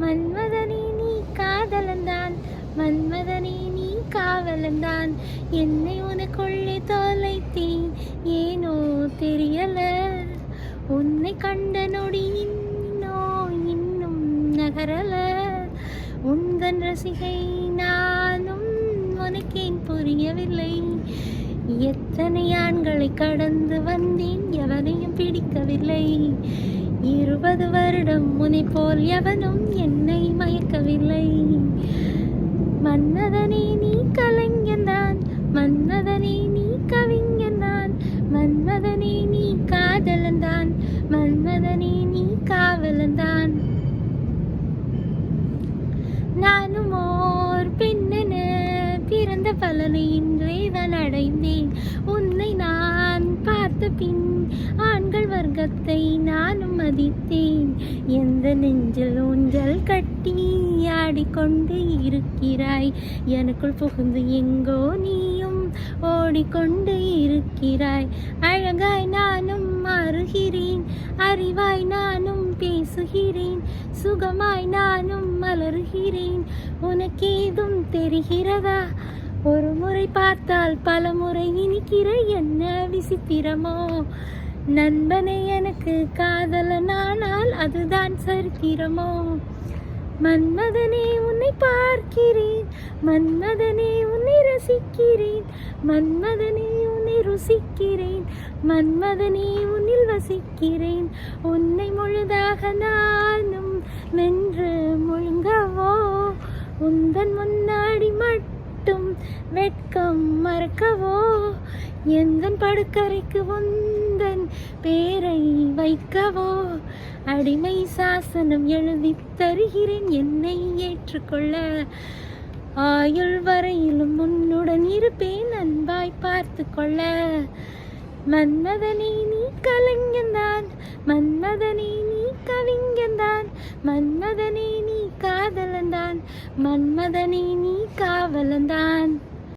மன்மதனே நீ காதலந்தான். மன்மதனே நீ காவலந்தான். என்னை உனக்குள்ளே தொலைத்தேன். ஏனோ தெரியல. உன்னை கண்ட நொடி இன்னும் நகரல. உந்தன் ரசிகை நானும் உனக்கேன் புரியவில்லை. எத்தனை ஆண்களை கடந்து வந்தேன் எவரையும் பிடிக்கவில்லை. இருபது வருடம் முனை போல் எவனும் என்னை மயக்கவில்லை. மன்மதனே நீ கலைஞன்தான் மன்மதனே நீ கவிஞன்தான் மன்மதனே நீ காதலந்தான் மன்மதனே நீ காவலன்தான். நானும் ஓர் பெண்ணென பிறந்த பலனை இன்றே தான் அடைந்தேன். உன்னை நான் பார்த்த பின் ஆண்கள் வர்க்கத்தை நானும் மதித்தேன் எந்த நெஞ்சில் ஊஞ்சல் கட்டி ஆடிக்கொண்டு இருக்கிறாய்? எனக்குள் புகுந்து எங்கோ நீயும் ஓடிக்கொண்டு இருக்கிறாய். அழகாய் நானும் மாறுகிறேன் அறிவாய் நானும் பேசுகிறேன். சுகமாய் நானும் மலர்கிறேன். உனக்கேதும் தெரிகிறதா? ஒரு முறை பார்த்தால் பல முறை இனிக்கிற என்ன விசித்திரமோ? நண்பனை எனக்கு காதலனானால் அதுதான் சரித்திரமோ? மன்மதனே உன்னை பார்க்கிறேன். மன்மதனே உன்னை ரசிக்கிறேன். மன்மதனே உன்னை ருசிக்கிறேன். மன்மதனே உன்னில் வசிக்கிறேன். உன்னை முழுதாக நானும் நின்று முழுங்கவோ? உந்தன் முன்னாடி மட்டும் வெட்கம் மறக்கவோ? எந்தன் படுக்கரைக்கு வந்தன் பேரை வைக்கவோ? அடிமை சாசனம் எழுதி தருகிறேன் என்னை ஏற்றுக்கொள்ள. ஆயுள் வரையிலும் உன்னுடன் இருப்பேன் அன்பாய் பார்த்து கொள்ள. மன்மதனே நீ கலைஞன்தான் மன்மதனே நீ கவிஞன்தான் மன்மதனே நீ காதலந்தான் மன்மதனே நீ காவலந்தான்